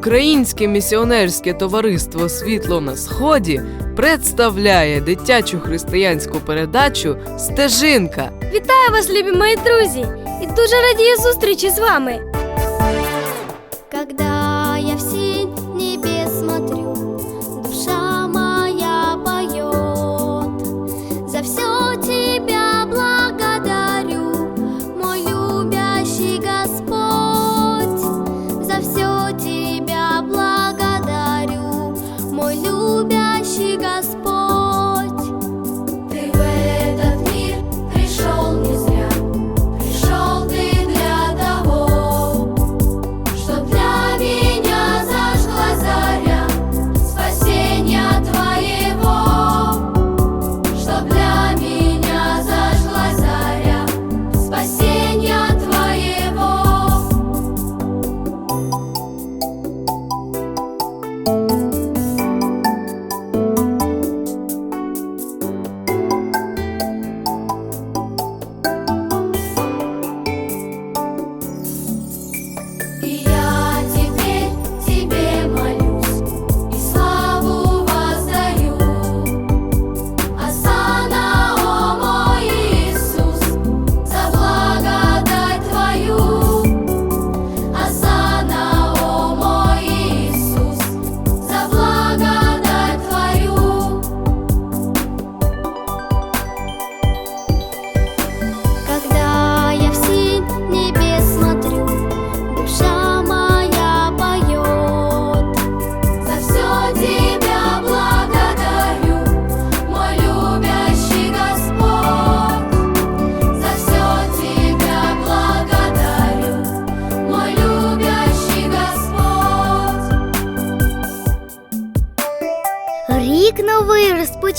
Українське місіонерське товариство Світло на Сході представляє дитячу християнську передачу Стежинка. Вітаю вас, любі мої друзі! І дуже радію зустрічі з вами.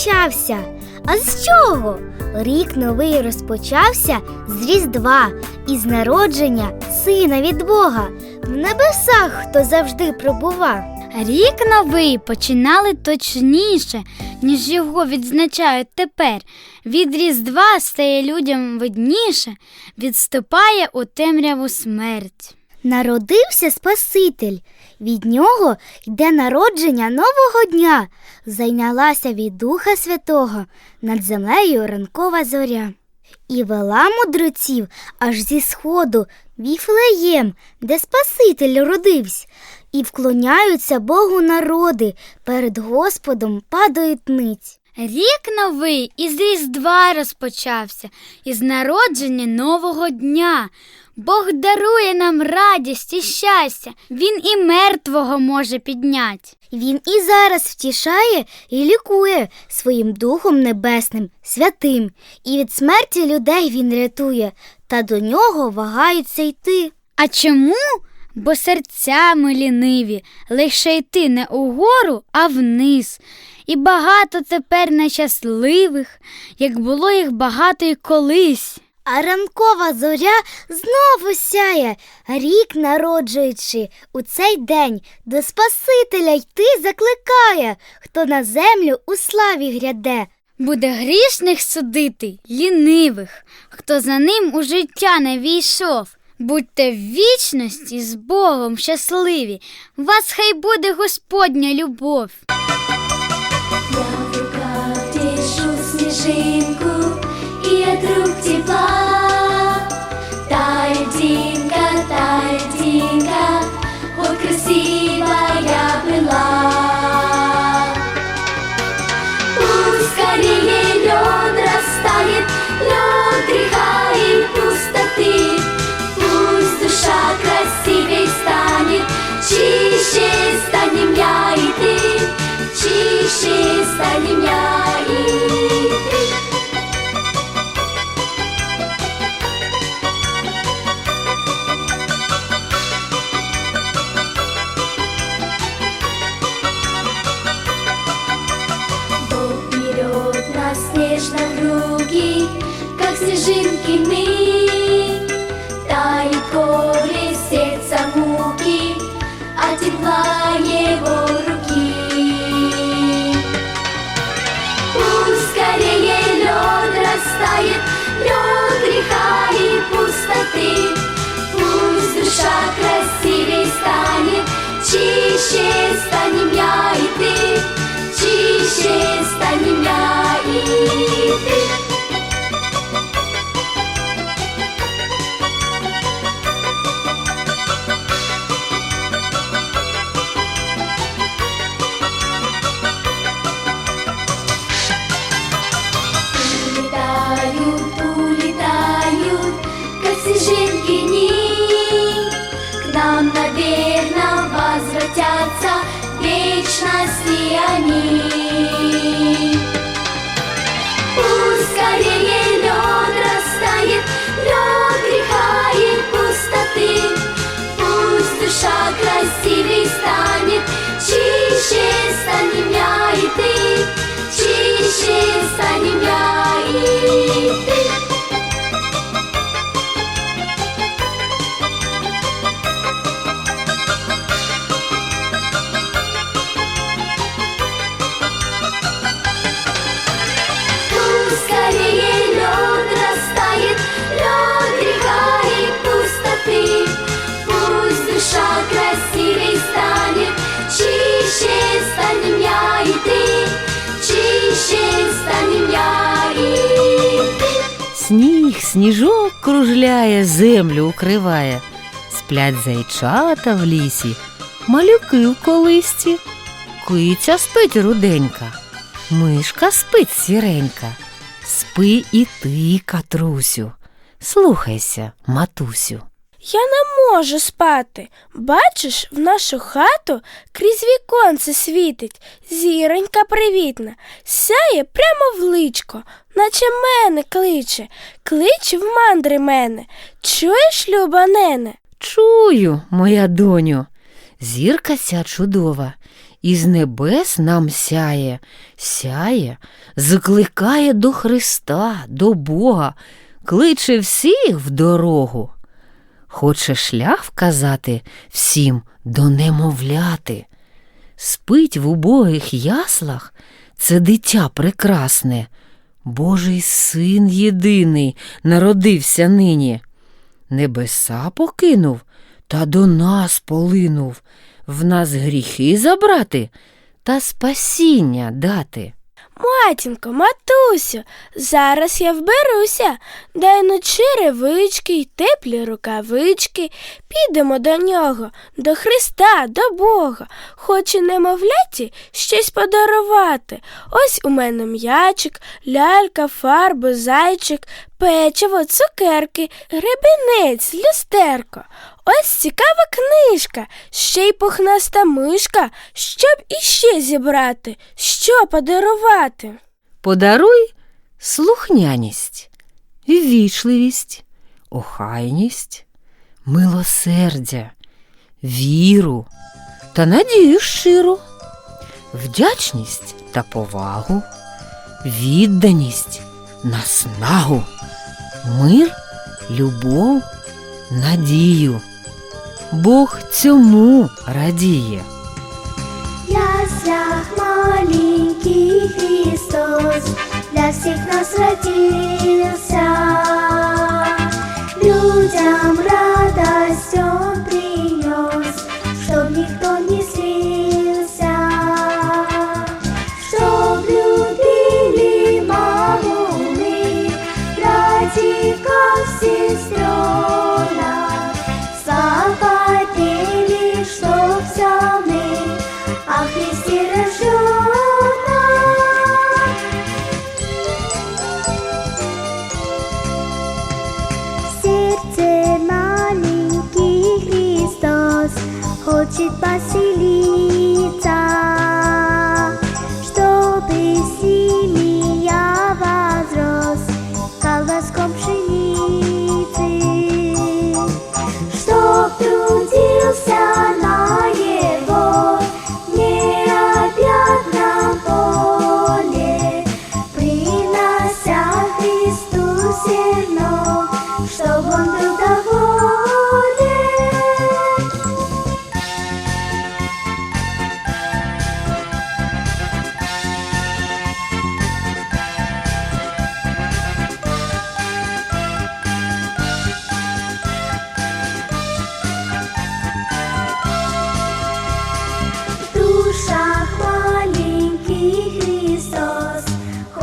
Розпочався. А з чого? Рік новий розпочався з Різдва і з народження сина від Бога. В небесах хто завжди пробував. Рік новий починали точніше, ніж його відзначають тепер. Від Різдва стає людям видніше, відступає у темряву смерть. Народився Спаситель. Від нього йде народження нового дня. Зайнялася від Духа Святого над землею ранкова зоря. І вела мудреців аж зі сходу Віфлеєм, де Спаситель родився, і вклоняються Богу народи, перед Господом падають ниць. Рік новий із Різдва розпочався, із народження нового дня. Бог дарує нам радість і щастя, Він і мертвого може підняти. Він і зараз втішає і лікує своїм Духом Небесним, святим, і від смерті людей він рятує, та до нього вагаються йти. А чому? Бо серцями ліниві, лише йти не угору, а вниз. І багато тепер нещасливих, як було їх багато й колись. А ранкова зоря знову сяє, рік народжуючи у цей день до Спасителя йти закликає, хто на землю у славі гряде. Буде грішних судити, лінивих, хто за ним у життя не війшов. Будьте в вічності з Богом щасливі, вас хай буде Господня любов. Я в руках держу снежинку и от рук тепла Чище станем я и руки, как снежинки мы. Сніжок кружляє, землю укриває. Сплять зайчата в лісі, малюки в колисці. Киця спить руденька, мишка спить сіренька. Спи і ти, катрусю. Слухайся, матусю. Я не можу спати. Бачиш, в нашу хату крізь віконце світить, зіронька привітна, сяє прямо в личко, наче мене кличе, кличе в мандри мене. Чуєш, люба нене? Чую, моя доню, зірка ся чудова, із небес нам сяє, сяє, закликає до Христа, до Бога, кличе всіх в дорогу. Хоче шлях вказати всім до немовляти. Спить в убогих яслах це дитя прекрасне, Божий син єдиний народився нині. Небеса покинув та до нас полинув, в нас гріхи забрати та спасіння дати. Матінко, матусю, зараз я вберуся, дай ну черевички й теплі рукавички, підемо до нього, до Христа, до Бога. Хочу немовляті щось подарувати. Ось у мене м'ячик, лялька, фарби, зайчик, печиво, цукерки, гребінець, люстерко. Ось цікава книжка, ще й пухнаста мишка, щоб іще зібрати, що подарувати. Подаруй слухняність, ввічливість, охайність, милосердя, віру та надію щиру, вдячність та повагу, відданість, наснагу, мир, любов, надію. Бог цьому радіє. Я яслях маленький Христос для всіх нас родился.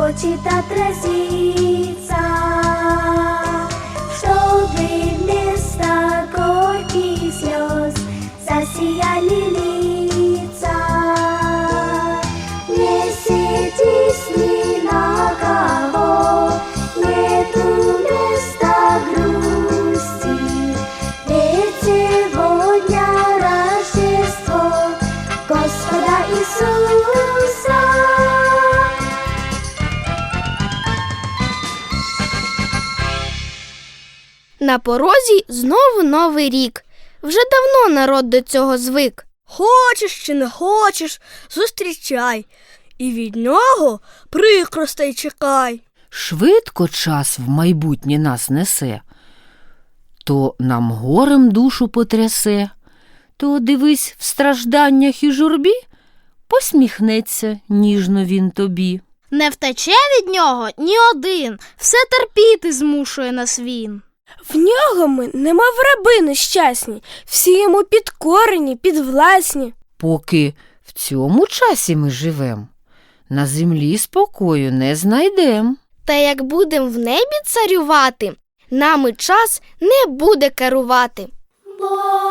Хочет отразиться, На порозі знову новий рік. Вже давно народ до цього звик. Хочеш чи не хочеш, зустрічай, і від нього прикростей чекай. Швидко час в майбутнє нас несе, то нам горем душу потрясе, то дивись в стражданнях і журбі, посміхнеться ніжно він тобі. Не втече від нього ні один, все терпіти змушує нас він. В нього ми, немов раби нещасні, всі йому підкорені, підвласні. Поки в цьому часі ми живем, на землі спокою не знайдем. Та як будем в небі царювати, нами час не буде керувати. Бог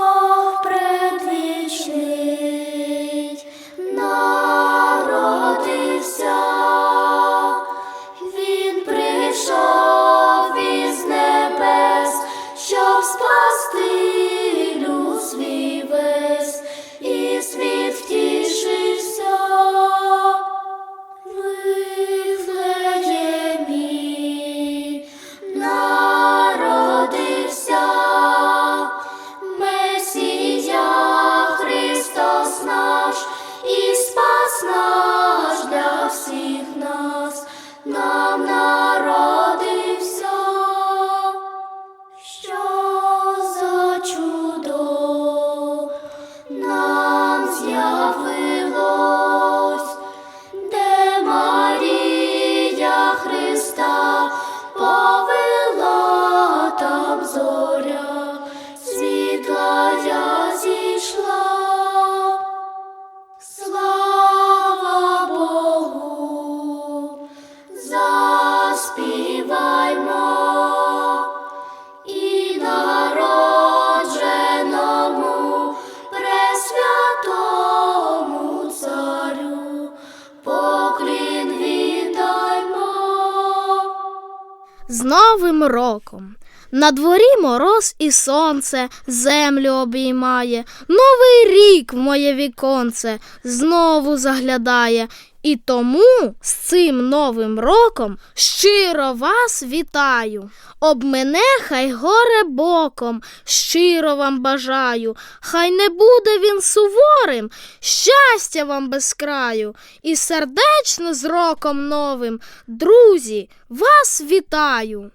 Новим роком. На дворі мороз і сонце землю обіймає. Новий рік в моє віконце знову заглядає. І тому з цим новим роком щиро вас вітаю. Об мене хай горе боком, щиро вам бажаю. Хай не буде він суворим, щастя вам без краю. І сердечно з роком новим, друзі, вас вітаю.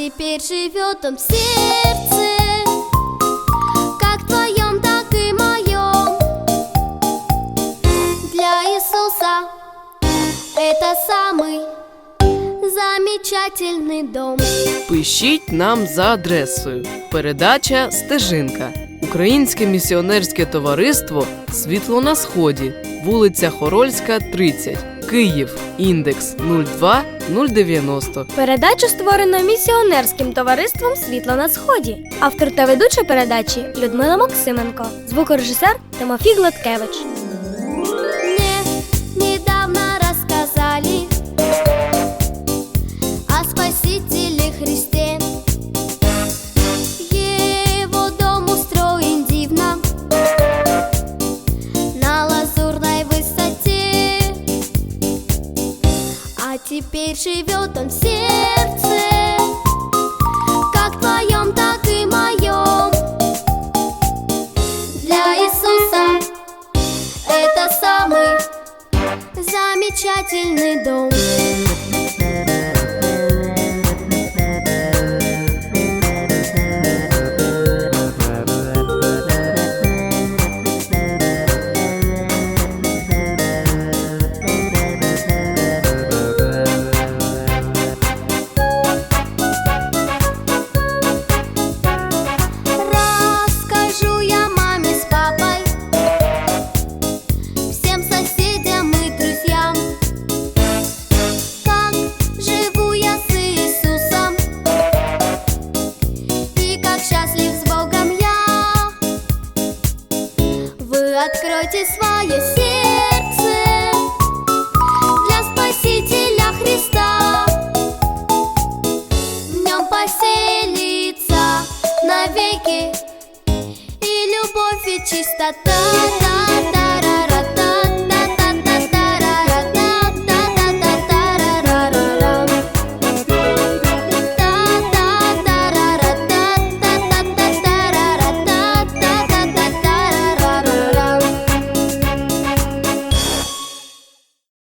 теперь живет он в сердце, как твоем, так и моем. Для Иисуса это самый замечательный дом. Пишіть нам за адресою. Передача Стежинка. Українське місіонерське товариство Світло на Сході, вулиця Хорольська, 30, Київ, індекс 02090. Передача створена місіонерським товариством Світло на Сході. Автор та ведуча передачі Людмила Максименко, звукорежисер Тимофій Гладкевич. Теперь живет он в